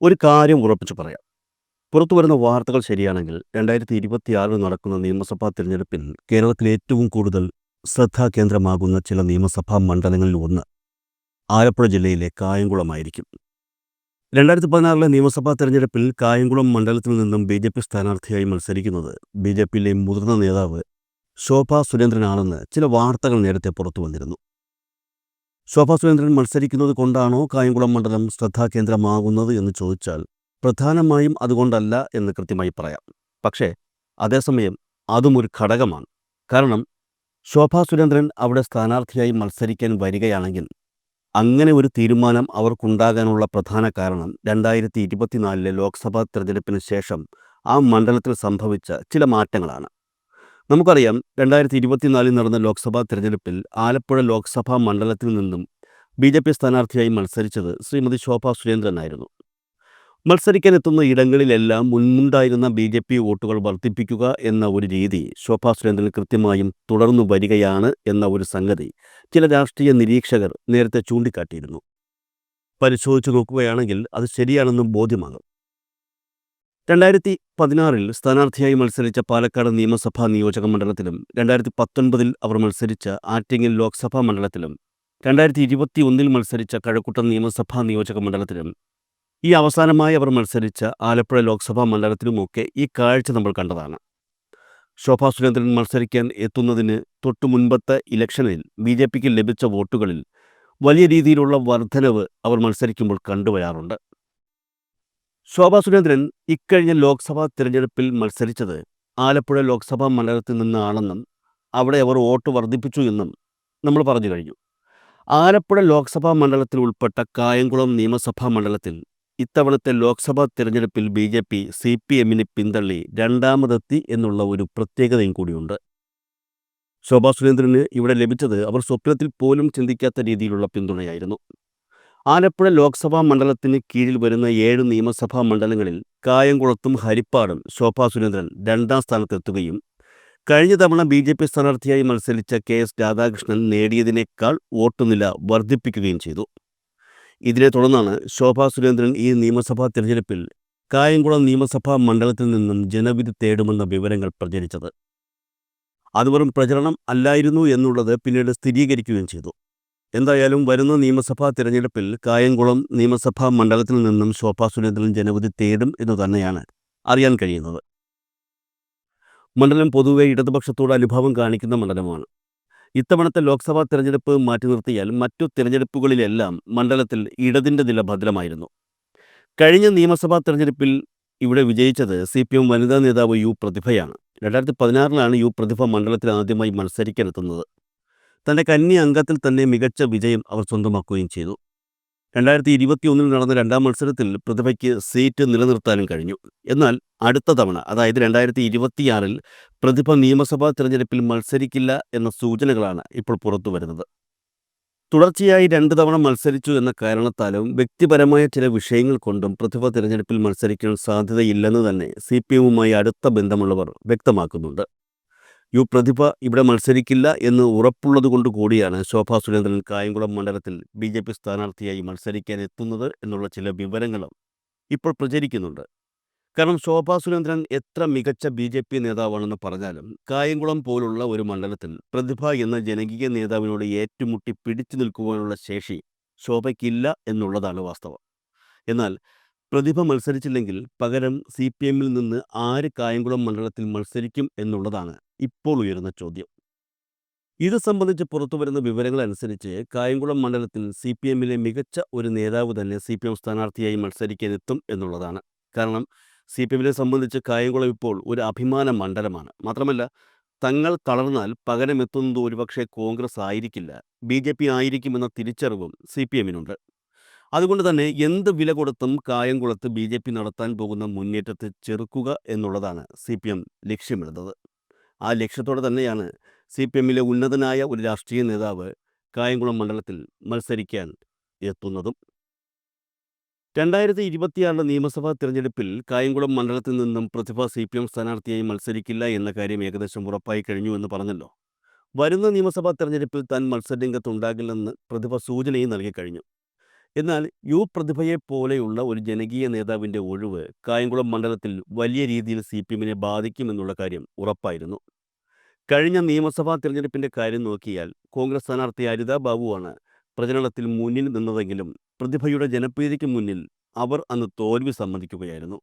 ഒരു കാര്യം ഉറപ്പിച്ചു പറയാം. പുറത്തു വരുന്ന വാർത്തകൾ ശരിയാണെങ്കിൽ രണ്ടായിരത്തി ഇരുപത്തിയാറിൽ നടക്കുന്ന നിയമസഭാ തിരഞ്ഞെടുപ്പിൽ കേരളത്തിൽ ഏറ്റവും കൂടുതൽ ശ്രദ്ധാകേന്ദ്രമാകുന്ന ചില നിയമസഭാ മണ്ഡലങ്ങളിൽ ഒന്ന് ആലപ്പുഴ ജില്ലയിലെ കായംകുളമായിരിക്കും. രണ്ടായിരത്തി പതിനാറിലെ നിയമസഭാ തെരഞ്ഞെടുപ്പിൽ കായംകുളം മണ്ഡലത്തിൽ നിന്നും ബി ജെ പി സ്ഥാനാർത്ഥിയായി മത്സരിക്കുന്നത് ബി ജെ പിയിലെ മുതിർന്ന നേതാവ് ശോഭാ സുരേന്ദ്രനാണെന്ന് ചില വാർത്തകൾ നേരത്തെ പുറത്തു വന്നിരുന്നു. ശോഭാ സുരേന്ദ്രൻ മത്സരിക്കുന്നത് കൊണ്ടാണോ കായംകുളം മണ്ഡലം ശ്രദ്ധാകേന്ദ്രമാകുന്നത് എന്ന് ചോദിച്ചാൽ പ്രധാനമായും അതുകൊണ്ടല്ല എന്ന് കൃത്യമായി പറയാം. പക്ഷേ അതേസമയം അതും ഒരു ഘടകമാണ്. കാരണം ശോഭാ സുരേന്ദ്രൻ അവിടെ സ്ഥാനാർത്ഥിയായി മത്സരിക്കാൻ വരികയാണെങ്കിൽ അങ്ങനെ ഒരു തീരുമാനം അവർക്കുണ്ടാകാനുള്ള പ്രധാന കാരണം രണ്ടായിരത്തി ഇരുപത്തിനാലിലെ ലോക്സഭാ തെരഞ്ഞെടുപ്പിന് ശേഷം ആ മണ്ഡലത്തിൽ സംഭവിച്ച ചില മാറ്റങ്ങളാണ്. നമുക്കറിയാം രണ്ടായിരത്തി ഇരുപത്തിനാലിൽ നടന്ന ലോക്സഭാ തെരഞ്ഞെടുപ്പിൽ ആലപ്പുഴ ലോക്സഭാ മണ്ഡലത്തിൽ നിന്നും ബി ജെ പി സ്ഥാനാർത്ഥിയായി മത്സരിച്ചത് ശ്രീമതി ശോഭ സുരേന്ദ്രനായിരുന്നു മത്സരിക്കാനെത്തുന്ന ഇടങ്ങളിലെല്ലാം മുൻമുണ്ടായിരുന്ന ബി ജെ പി വോട്ടുകൾ വർദ്ധിപ്പിക്കുക എന്ന ഒരു രീതി ശോഭാ സുരേന്ദ്രൻ കൃത്യമായും തുടർന്നു വരികയാണ് എന്ന ഒരു സംഗതി ചില രാഷ്ട്രീയ നിരീക്ഷകർ നേരത്തെ ചൂണ്ടിക്കാട്ടിയിരുന്നു. പരിശോധിച്ചു നോക്കുകയാണെങ്കിൽ അത് ശരിയാണെന്നും ബോധ്യമാകും. രണ്ടായിരത്തി പതിനാറിൽ സ്ഥാനാർത്ഥിയായി മത്സരിച്ച പാലക്കാട് നിയമസഭാ നിയോജക മണ്ഡലത്തിലും രണ്ടായിരത്തി പത്തൊൻപതിൽ അവർ മത്സരിച്ച ആറ്റിങ്ങൽ ലോക്സഭാ മണ്ഡലത്തിലും രണ്ടായിരത്തി ഇരുപത്തി ഒന്നിൽ മത്സരിച്ച കഴക്കൂട്ടം നിയമസഭാ നിയോജക മണ്ഡലത്തിലും ഈ അവസാനമായി അവർ മത്സരിച്ച ആലപ്പുഴ ലോക്സഭാ മണ്ഡലത്തിലുമൊക്കെ ഈ കാഴ്ച നമ്മൾ കണ്ടതാണ്. ശോഭാ സുരേന്ദ്രൻ മത്സരിക്കാൻ എത്തുന്നതിന് തൊട്ടു മുൻപത്തെ ഇലക്ഷനിൽ ബി ജെ പിക്ക് ലഭിച്ച വോട്ടുകളിൽ വലിയ രീതിയിലുള്ള വർധനവ് അവർ മത്സരിക്കുമ്പോൾ കണ്ടുവരാറുണ്ട്. ശോഭാ സുരേന്ദ്രൻ ഇക്കഴിഞ്ഞ ലോക്സഭാ തിരഞ്ഞെടുപ്പിൽ മത്സരിച്ചത് ആലപ്പുഴ ലോക്സഭാ മണ്ഡലത്തിൽ നിന്നാണെന്നും അവിടെ അവർ വോട്ട് വർദ്ധിപ്പിച്ചു എന്നും നമ്മൾ പറഞ്ഞു കഴിഞ്ഞു. ആലപ്പുഴ ലോക്സഭാ മണ്ഡലത്തിൽ ഉൾപ്പെട്ട കായംകുളം നിയമസഭാ മണ്ഡലത്തിൽ ഇത്തവണത്തെ ലോക്സഭാ തിരഞ്ഞെടുപ്പിൽ B J P C P എമ്മിനെ പിന്തള്ളി രണ്ടാമതെത്തി എന്നുള്ള ഒരു പ്രത്യേകതയും കൂടിയുണ്ട്. ശോഭാ സുരേന്ദ്രന് ഇവിടെ ലഭിച്ചത് അവർ സ്വപ്നത്തിൽ പോലും ചിന്തിക്കാത്ത രീതിയിലുള്ള പിന്തുണയായിരുന്നു. ആലപ്പുഴ ലോക്സഭാ മണ്ഡലത്തിന് കീഴിൽ വരുന്ന ഏഴ് നിയമസഭാ മണ്ഡലങ്ങളിൽ കായംകുളത്തും ഹരിപ്പാടും ശോഭാ സുരേന്ദ്രൻ രണ്ടാം സ്ഥാനത്തെത്തുകയും കഴിഞ്ഞ തവണ ബി ജെ പി സ്ഥാനാർത്ഥിയായി മത്സരിച്ച കെ എസ് രാധാകൃഷ്ണൻ നേടിയതിനേക്കാൾ വോട്ടുനില വർദ്ധിപ്പിക്കുകയും ചെയ്തു. ഇതിനെ തുടർന്നാണ് ശോഭാ സുരേന്ദ്രൻ ഈ നിയമസഭാ തിരഞ്ഞെടുപ്പിൽ കായംകുളം നിയമസഭാ മണ്ഡലത്തിൽ നിന്നും ജനവിധി തേടുമെന്ന വിവരങ്ങൾ പ്രചരിച്ചത്. അത് വെറും പ്രചരണം അല്ലായിരുന്നു എന്നുള്ളത് പിന്നീട് സ്ഥിരീകരിക്കുകയും ചെയ്തു. എന്തായാലും വരുന്ന നിയമസഭാ തിരഞ്ഞെടുപ്പിൽ കായംകുളം നിയമസഭാ മണ്ഡലത്തിൽ നിന്നും ശോഭാ സുരേന്ദ്രൻ ജനവിധി തേടും എന്ന് തന്നെയാണ് അറിയാൻ കഴിയുന്നത്. മണ്ഡലം പൊതുവെ ഇടതുപക്ഷത്തോട് അനുഭവം കാണിക്കുന്ന മണ്ഡലമാണ്. ഇത്തവണത്തെ ലോക്സഭാ തിരഞ്ഞെടുപ്പ് മാറ്റി നിർത്തിയാൽ മറ്റു തിരഞ്ഞെടുപ്പുകളിലെല്ലാം മണ്ഡലത്തിൽ ഇടതിന്റെ നില ഭദ്രമായിരുന്നു. കഴിഞ്ഞ നിയമസഭാ തിരഞ്ഞെടുപ്പിൽ ഇവിടെ വിജയിച്ചത് സി പി എം വനിതാ നേതാവ് യു പ്രതിഭയാണ്. രണ്ടായിരത്തി പതിനാറിലാണ് യു പ്രതിഭ മണ്ഡലത്തിൽ ആദ്യമായി മത്സരിക്കാനെത്തുന്നത്. തന്റെ കന്നി അംഗത്തിൽ തന്നെ മികച്ച വിജയം അവർ സ്വന്തമാക്കുകയും ചെയ്തു. രണ്ടായിരത്തി ഇരുപത്തിയൊന്നിൽ നടന്ന രണ്ടാം മത്സരത്തിൽ പ്രതിഭയ്ക്ക് സീറ്റ് നിലനിർത്താനും കഴിഞ്ഞു. എന്നാൽ അടുത്ത തവണ അതായത് രണ്ടായിരത്തി ഇരുപത്തിയാറിൽ പ്രതിഭ നിയമസഭാ തിരഞ്ഞെടുപ്പിൽ മത്സരിക്കില്ല എന്ന സൂചനകളാണ് ഇപ്പോൾ പുറത്തു വരുന്നത്. തുടർച്ചയായി രണ്ട് തവണ മത്സരിച്ചു എന്ന കാരണത്താലും വ്യക്തിപരമായ ചില വിഷയങ്ങൾ കൊണ്ടും പ്രതിഭ തിരഞ്ഞെടുപ്പിൽ മത്സരിക്കാൻ സാധ്യതയില്ലെന്ന് തന്നെ സി പി എമ്മുമായി അടുത്ത ബന്ധമുള്ളവർ വ്യക്തമാക്കുന്നുണ്ട്. യു പ്രതിഭ ഇവിടെ മത്സരിക്കില്ല എന്ന് ഉറപ്പുള്ളതുകൊണ്ട് കൂടിയാണ് ശോഭാ സുരേന്ദ്രൻ കായംകുളം മണ്ഡലത്തിൽ ബി ജെ പി സ്ഥാനാർത്ഥിയായി മത്സരിക്കാൻ എത്തുന്നത് എന്നുള്ള ചില വിവരങ്ങളും ഇപ്പോൾ പ്രചരിക്കുന്നുണ്ട്. കാരണം ശോഭാ സുരേന്ദ്രൻ എത്ര മികച്ച ബി ജെ പി നേതാവാണെന്ന് പറഞ്ഞാലും കായംകുളം പോലുള്ള ഒരു മണ്ഡലത്തിൽ പ്രതിഭ എന്ന ജനകീയ നേതാവിനോട് ഏറ്റുമുട്ടി പിടിച്ചു നിൽക്കുവാനുള്ള ശേഷി ശോഭയ്ക്കില്ല എന്നുള്ളതാണ് വാസ്തവം. എന്നാൽ പ്രതിഭ മത്സരിച്ചില്ലെങ്കിൽ പകരം സി പി എമ്മിൽ നിന്ന് ആര് കായംകുളം മണ്ഡലത്തിൽ മത്സരിക്കും എന്നുള്ളതാണ് ഇപ്പോൾ ഉയരുന്ന ചോദ്യം. ഇത് സംബന്ധിച്ച് പുറത്തുവരുന്ന വിവരങ്ങൾ അനുസരിച്ച് കായംകുളം മണ്ഡലത്തിൽ സി പി എമ്മിലെ മികച്ച ഒരു നേതാവ് തന്നെ സി പി എം സ്ഥാനാർത്ഥിയായി മത്സരിക്കാനെത്തും എന്നുള്ളതാണ്. കാരണം സി പി എമ്മിനെ സംബന്ധിച്ച് കായംകുളം ഇപ്പോൾ ഒരു അഭിമാന മണ്ഡലമാണ്. മാത്രമല്ല തങ്ങൾ തളർന്നാൽ പകരമെത്തുന്നത് ഒരുപക്ഷെ കോൺഗ്രസ് ആയിരിക്കില്ല ബി ജെ പി ആയിരിക്കുമെന്ന തിരിച്ചറിവും സി പി എമ്മിനുണ്ട് അതുകൊണ്ട് തന്നെ എന്ത് വില കൊടുത്തും കായംകുളത്ത് ബി ജെ പി നടത്താൻ പോകുന്ന മുന്നേറ്റത്തെ ചെറുക്കുക എന്നുള്ളതാണ് സി പി എം ലക്ഷ്യമിടുന്നത്. ആ ലക്ഷ്യത്തോടെ തന്നെയാണ് സി പി എമ്മിലെ ഉന്നതനായ ഒരു രാഷ്ട്രീയ നേതാവ് കായംകുളം മണ്ഡലത്തിൽ മത്സരിക്കാൻ എത്തുന്നതും. രണ്ടായിരത്തി ഇരുപത്തിയാറിലെ നിയമസഭാ തിരഞ്ഞെടുപ്പിൽ കായംകുളം മണ്ഡലത്തിൽ നിന്നും പ്രതിഭ സി പി എം സ്ഥാനാർത്ഥിയായി മത്സരിക്കില്ല എന്ന കാര്യം ഏകദേശം ഉറപ്പായി കഴിഞ്ഞു എന്ന് പറഞ്ഞല്ലോ. വരുന്ന നിയമസഭാ തെരഞ്ഞെടുപ്പിൽ താൻ മത്സരരംഗത്തുണ്ടാകില്ലെന്ന് പ്രതിഭ സൂചനയും നൽകി കഴിഞ്ഞു. എന്നാൽ യു പ്രതിഭയെ പോലെയുള്ള ഒരു ജനകീയ നേതാവിന്റെ ഒഴിവ് കായംകുളം മണ്ഡലത്തിൽ വലിയ രീതിയിൽ സി പി എമ്മിനെ ബാധിക്കുമെന്നുള്ള കാര്യം ഉറപ്പായിരുന്നു. കഴിഞ്ഞ നിയമസഭാ തിരഞ്ഞെടുപ്പിന്റെ കാര്യം നോക്കിയാൽ കോൺഗ്രസ് സ്ഥാനാർത്ഥി അരിത ബാബുവാണ് പ്രചരണത്തിൽ മുന്നിൽ നിന്നതെങ്കിലും പ്രതിഭയുടെ ജനപ്രീതിക്ക് മുന്നിൽ അവർ അന്ന് തോൽവി സമ്മതിക്കുകയായിരുന്നു.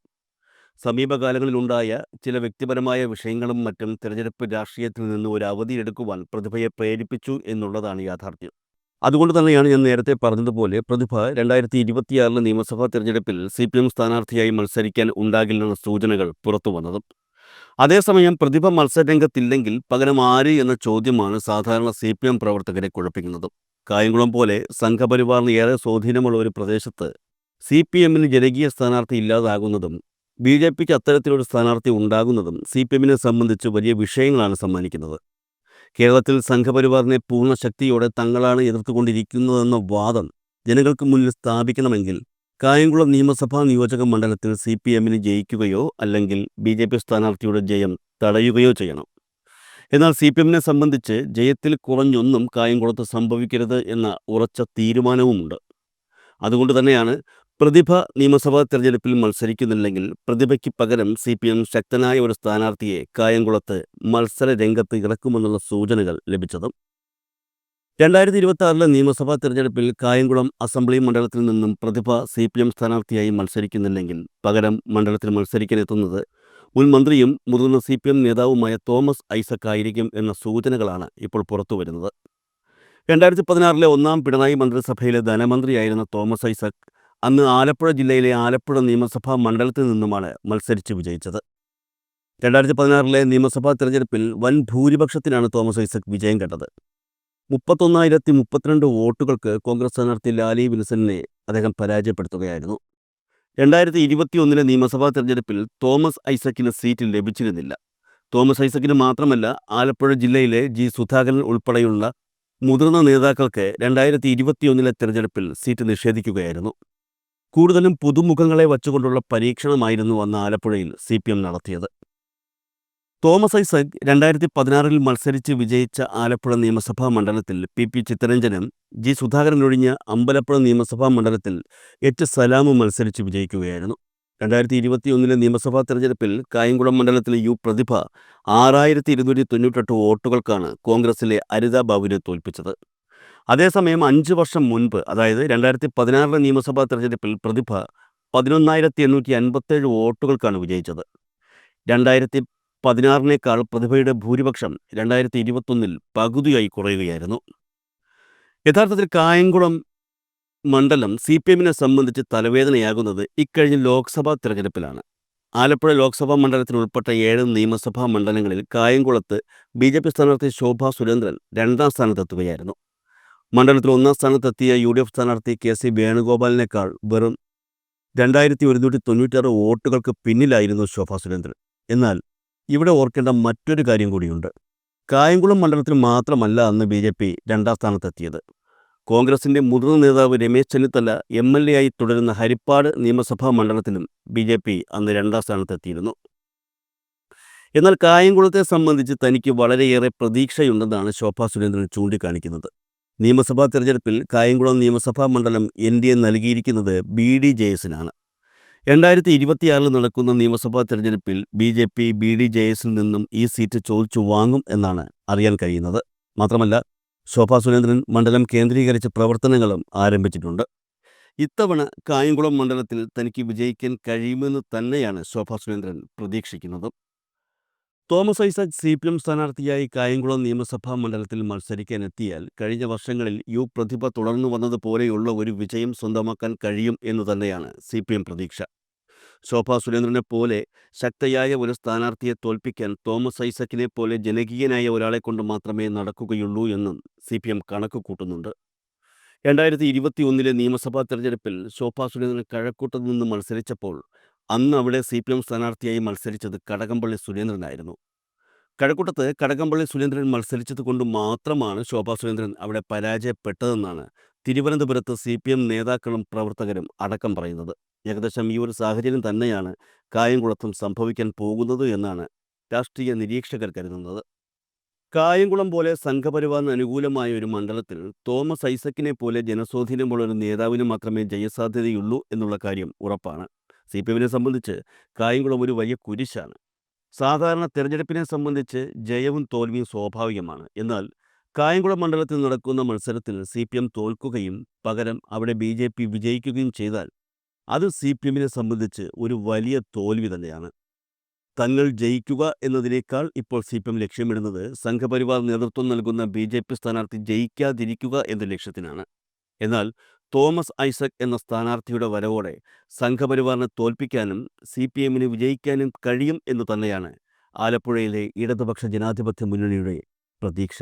സമീപകാലങ്ങളിലുണ്ടായ ചില വ്യക്തിപരമായ വിഷയങ്ങളും മറ്റും തിരഞ്ഞെടുപ്പ് രാഷ്ട്രീയത്തിൽ നിന്ന് ഒരു അവധിയെടുക്കുവാൻ പ്രതിഭയെ പ്രേരിപ്പിച്ചു എന്നുള്ളതാണ് യാഥാർത്ഥ്യം. അതുകൊണ്ട് തന്നെയാണ് ഞാൻ നേരത്തെ പറഞ്ഞതുപോലെ പ്രതിഭ രണ്ടായിരത്തി ഇരുപത്തിയാറിലെ നിയമസഭാ തെരഞ്ഞെടുപ്പിൽ സി പി എം സ്ഥാനാർത്ഥിയായി മത്സരിക്കാൻ ഉണ്ടാകില്ലെന്ന സൂചനകൾ പുറത്തു വന്നത്. അതേസമയം പ്രതിഭ മത്സരരംഗത്തില്ലെങ്കിൽ പകരം ആര് എന്ന ചോദ്യമാണ് സാധാരണ സി പി എം പ്രവർത്തകരെ കുഴപ്പിക്കുന്നതും. കായംകുളം പോലെ സംഘപരിവാറിന് ഏറെ സ്വാധീനമുള്ള ഒരു പ്രദേശത്ത് സി പി എമ്മിന് ജനകീയ സ്ഥാനാർത്ഥി ഇല്ലാതാകുന്നതും ബി ജെ പിക്ക് അത്തരത്തിലൊരു സ്ഥാനാർത്ഥി ഉണ്ടാകുന്നതും സി പി എമ്മിനെ സംബന്ധിച്ച് വലിയ വിഷയങ്ങളാണ് സമ്മാനിക്കുന്നത്. കേരളത്തിൽ സംഘപരിവാറിനെ പൂർണ ശക്തിയോടെ തങ്ങളാണ് എതിർത്തുകൊണ്ടിരിക്കുന്നതെന്ന വാദം ജനങ്ങൾക്ക് മുന്നിൽ സ്ഥാപിക്കണമെങ്കിൽ കായംകുളം നിയമസഭാ നിയോജക മണ്ഡലത്തിൽ സി പി എമ്മിന് ജയിക്കുകയോ അല്ലെങ്കിൽ ബി ജെ പി സ്ഥാനാർത്ഥിയുടെ ജയം തടയുകയോ ചെയ്യണം. എന്നാൽ സി പി എമ്മിനെ സംബന്ധിച്ച് ജയത്തിൽ കുറഞ്ഞൊന്നും കായംകുളത്ത് സംഭവിക്കരുത് എന്ന ഉറച്ച തീരുമാനവുമുണ്ട്. അതുകൊണ്ട് തന്നെയാണ് പ്രതിഭ നിയമസഭാ തെരഞ്ഞെടുപ്പിൽ മത്സരിക്കുന്നില്ലെങ്കിൽ പ്രതിഭയ്ക്ക് പകരം സി പി എം ശക്തനായ ഒരു സ്ഥാനാർത്ഥിയെ കായംകുളത്ത് മത്സര രംഗത്ത് ഇറക്കുമെന്നുള്ള സൂചനകൾ ലഭിച്ചതും. രണ്ടായിരത്തി ഇരുപത്തി ആറിലെ നിയമസഭാ തെരഞ്ഞെടുപ്പിൽ കായംകുളം അസംബ്ലി മണ്ഡലത്തിൽ നിന്നും പ്രതിഭ സി പി എം സ്ഥാനാർത്ഥിയായി മത്സരിക്കുന്നില്ലെങ്കിൽ പകരം മണ്ഡലത്തിൽ മത്സരിക്കാനെത്തുന്നത് മുൻ മന്ത്രിയും മുതിർന്ന സി പി എം നേതാവുമായ തോമസ് ഐസക് ആയിരിക്കും എന്ന സൂചനകളാണ് ഇപ്പോൾ പുറത്തുവരുന്നത്. രണ്ടായിരത്തി പതിനാറിലെ ഒന്നാം പിണറായി മന്ത്രിസഭയിലെ ധനമന്ത്രിയായിരുന്ന തോമസ് ഐസക് അന്ന് ആലപ്പുഴ ജില്ലയിലെ ആലപ്പുഴ നിയമസഭാ മണ്ഡലത്തിൽ നിന്നുമാണ് മത്സരിച്ച് വിജയിച്ചത്. രണ്ടായിരത്തി പതിനാറിലെ നിയമസഭാ തെരഞ്ഞെടുപ്പിൽ വൻ ഭൂരിപക്ഷത്തിനാണ് തോമസ് ഐസക് വിജയം കണ്ടത്. മുപ്പത്തൊന്നായിരത്തി മുപ്പത്തിരണ്ട് വോട്ടുകൾക്ക് കോൺഗ്രസ് സ്ഥാനാർത്ഥി ലാലി വിൽസനെ അദ്ദേഹം പരാജയപ്പെടുത്തുകയായിരുന്നു. രണ്ടായിരത്തി ഇരുപത്തിയൊന്നിലെ നിയമസഭാ തെരഞ്ഞെടുപ്പിൽ തോമസ് ഐസക്കിന് സീറ്റ് ലഭിച്ചിരുന്നില്ല. തോമസ് ഐസക്കിന് മാത്രമല്ല ആലപ്പുഴ ജില്ലയിലെ ജി സുധാകരൻ ഉൾപ്പെടെയുള്ള മുതിർന്ന നേതാക്കൾക്ക് രണ്ടായിരത്തി ഇരുപത്തിയൊന്നിലെ തെരഞ്ഞെടുപ്പിൽ സീറ്റ് നിഷേധിക്കുകയായിരുന്നു. കൂടുതലും പുതുമുഖങ്ങളെ വച്ചുകൊണ്ടുള്ള പരീക്ഷണമായിരുന്നു അന്ന് ആലപ്പുഴയിൽ സി പി എം നടത്തിയത്. തോമസ് ഐസക് രണ്ടായിരത്തി പതിനാറിൽ മത്സരിച്ച് വിജയിച്ച ആലപ്പുഴ നിയമസഭാ മണ്ഡലത്തിൽ പി പി ചിത്തരഞ്ജനും ജി സുധാകരൻ ഒഴിഞ്ഞ അമ്പലപ്പുഴ നിയമസഭാ മണ്ഡലത്തിൽ എച്ച് സലാമും മത്സരിച്ച് വിജയിക്കുകയായിരുന്നു. രണ്ടായിരത്തി ഇരുപത്തിയൊന്നിലെ നിയമസഭാ തെരഞ്ഞെടുപ്പിൽ കായംകുളം മണ്ഡലത്തിലെ യു പ്രതിഭ ആറായിരത്തി ഇരുന്നൂറ്റി തൊണ്ണൂറ്റെട്ട് വോട്ടുകൾക്കാണ് കോൺഗ്രസിലെ അരിതാ ബാബുവിനെ തോൽപ്പിച്ചത്. അതേസമയം അഞ്ച് വർഷം മുൻപ് അതായത് രണ്ടായിരത്തി പതിനാറിലെ നിയമസഭാ തെരഞ്ഞെടുപ്പിൽ പ്രതിഭ പതിനൊന്നായിരത്തി എണ്ണൂറ്റി അൻപത്തേഴ് വോട്ടുകൾക്കാണ് വിജയിച്ചത്. രണ്ടായിരത്തി പതിനാറിനേക്കാൾ പ്രതിഭയുടെ ഭൂരിപക്ഷം രണ്ടായിരത്തി ഇരുപത്തൊന്നിൽ പകുതിയായി കുറയുകയായിരുന്നു. യഥാർത്ഥത്തിൽ കായംകുളം മണ്ഡലം സി പി എമ്മിനെ സംബന്ധിച്ച് തലവേദനയാകുന്നത് ഇക്കഴിഞ്ഞ ലോക്സഭാ തെരഞ്ഞെടുപ്പിലാണ്. ആലപ്പുഴ ലോക്സഭാ മണ്ഡലത്തിൽ ഉൾപ്പെട്ട ഏഴ് നിയമസഭാ മണ്ഡലങ്ങളിൽ കായംകുളത്ത് ബി ജെ പി സ്ഥാനാർത്ഥി ശോഭാ സുരേന്ദ്രൻ രണ്ടാം സ്ഥാനത്തെത്തുകയായിരുന്നു. മണ്ഡലത്തിൽ ഒന്നാം സ്ഥാനത്തെത്തിയ യു ഡി എഫ് സ്ഥാനാർത്ഥി കെ സി വേണുഗോപാലിനേക്കാൾ വെറും രണ്ടായിരത്തി ഒരുന്നൂറ്റി തൊണ്ണൂറ്റാറ് വോട്ടുകൾക്ക് പിന്നിലായിരുന്നു ശോഭാ സുരേന്ദ്രൻ. എന്നാൽ ഇവിടെ ഓർക്കേണ്ട മറ്റൊരു കാര്യം കൂടിയുണ്ട്. കായംകുളം മണ്ഡലത്തിൽ മാത്രമല്ല അന്ന് ബി ജെ പി രണ്ടാം സ്ഥാനത്തെത്തിയത്. കോൺഗ്രസിന്റെ മുതിർന്ന നേതാവ് Ramesh Chennithala M L A ആയി തുടരുന്ന ഹരിപ്പാട് നിയമസഭാ മണ്ഡലത്തിലും ബി ജെ പി അന്ന് രണ്ടാം സ്ഥാനത്തെത്തിയിരുന്നു. എന്നാൽ കായംകുളത്തെ സംബന്ധിച്ച് തനിക്ക് വളരെയേറെ പ്രതീക്ഷയുണ്ടെന്നാണ് ശോഭാ സുരേന്ദ്രൻ ചൂണ്ടിക്കാണിക്കുന്നത്. നിയമസഭാ തെരഞ്ഞെടുപ്പിൽ കായംകുളം നിയമസഭാ മണ്ഡലം എൻ ഡി എ നൽകിയിരിക്കുന്നത് ബി ഡി ജെ എസിനാണ് രണ്ടായിരത്തി ഇരുപത്തിയാറിൽ നടക്കുന്ന നിയമസഭാ തെരഞ്ഞെടുപ്പിൽ B J P B D J എസിൽ നിന്നും ഈ സീറ്റ് ചോദിച്ചു വാങ്ങും എന്നാണ് അറിയാൻ കഴിയുന്നത്. മാത്രമല്ല ശോഭാ സുരേന്ദ്രൻ മണ്ഡലം കേന്ദ്രീകരിച്ച പ്രവർത്തനങ്ങളും ആരംഭിച്ചിട്ടുണ്ട്. ഇത്തവണ കായംകുളം മണ്ഡലത്തിൽ തനിക്ക് വിജയിക്കാൻ കഴിയുമെന്ന് തന്നെയാണ് ശോഭാ സുരേന്ദ്രൻ പ്രതീക്ഷിക്കുന്നത്. Thomas Isaac C P M സ്ഥാനാർത്ഥിയായി കായംകുളം നിയമസഭാ മണ്ഡലത്തിൽ മത്സരിക്കാനെത്തിയാൽ കഴിഞ്ഞ വർഷങ്ങളിൽ യു പ്രതിഭ തുടർന്നു വന്നതുപോലെയുള്ള ഒരു വിജയം സ്വന്തമാക്കാൻ കഴിയും എന്നു തന്നെയാണ് സി പി എം പ്രതീക്ഷ. ശോഭാ സുരേന്ദ്രനെ പോലെ ശക്തയായ ഒരു സ്ഥാനാർത്ഥിയെ തോൽപ്പിക്കാൻ തോമസ് ഐസക്കിനെ പോലെ ജനകീയനായ ഒരാളെ കൊണ്ട് മാത്രമേ നടക്കുകയുള്ളൂ എന്നും സി പി എം കണക്ക് കൂട്ടുന്നുണ്ട്. രണ്ടായിരത്തി ഇരുപത്തി ഒന്നിലെ നിയമസഭാ തെരഞ്ഞെടുപ്പിൽ ശോഭാ സുരേന്ദ്രൻ കഴക്കൂട്ടത്ത് നിന്ന് മത്സരിച്ചപ്പോൾ അന്ന് അവിടെ സി പി എം സ്ഥാനാർത്ഥിയായി മത്സരിച്ചത് കടകംപള്ളി സുരേന്ദ്രനായിരുന്നു കഴക്കൂട്ടത്ത് കടകംപള്ളി സുരേന്ദ്രൻ മത്സരിച്ചത് കൊണ്ട് മാത്രമാണ് ശോഭാ സുരേന്ദ്രൻ അവിടെ പരാജയപ്പെട്ടതെന്നാണ് തിരുവനന്തപുരത്ത് സി പി എം നേതാക്കളും പ്രവർത്തകരും അടക്കം പറയുന്നത്. ഏകദേശം ഈ ഒരു സാഹചര്യം തന്നെയാണ് കായംകുളത്തും സംഭവിക്കാൻ പോകുന്നത് എന്നാണ് രാഷ്ട്രീയ നിരീക്ഷകർ കരുതുന്നത്. കായംകുളം പോലെ സംഘപരിവാറിന് അനുകൂലമായ ഒരു മണ്ഡലത്തിൽ തോമസ് ഐസക്കിനെ പോലെ ജനസ്വാധീനമുള്ള ഒരു നേതാവിന് മാത്രമേ ജയസാധ്യതയുള്ളൂ എന്നുള്ള കാര്യം ഉറപ്പാണ്. സി പി എമ്മിനെ സംബന്ധിച്ച് കായംകുളം ഒരു വലിയ കുരിശാണ്. സാധാരണ തെരഞ്ഞെടുപ്പിനെ സംബന്ധിച്ച് ജയവും തോൽവിയും സ്വാഭാവികമാണ്. എന്നാൽ കായംകുളം മണ്ഡലത്തിൽ നടക്കുന്ന മത്സരത്തിൽ സി പി എം തോൽക്കുകയും പകരം അവിടെ ബി ജെ പി വിജയിക്കുകയും ചെയ്താൽ അത് സി പി എമ്മിനെ സംബന്ധിച്ച് ഒരു വലിയ തോൽവി തന്നെയാണ്. തങ്ങൾ ജയിക്കുക എന്നതിനേക്കാൾ ഇപ്പോൾ സി പി എം ലക്ഷ്യമിടുന്നത് സംഘപരിവാർ നേതൃത്വം നൽകുന്ന ബി ജെ പി സ്ഥാനാർത്ഥി ജയിക്കാതിരിക്കുക എന്ന ലക്ഷ്യത്തിനാണ്. എന്നാൽ തോമസ് ഐസക് എന്ന സ്ഥാനാർത്ഥിയുടെ വരവോടെ സംഘപരിവാറിനെ തോൽപ്പിക്കാനും സി പി എമ്മിന് വിജയിക്കാനും കഴിയും എന്നു തന്നെയാണ് ആലപ്പുഴയിലെ ഇടതുപക്ഷ ജനാധിപത്യ മുന്നണിയുടെ പ്രതീക്ഷ.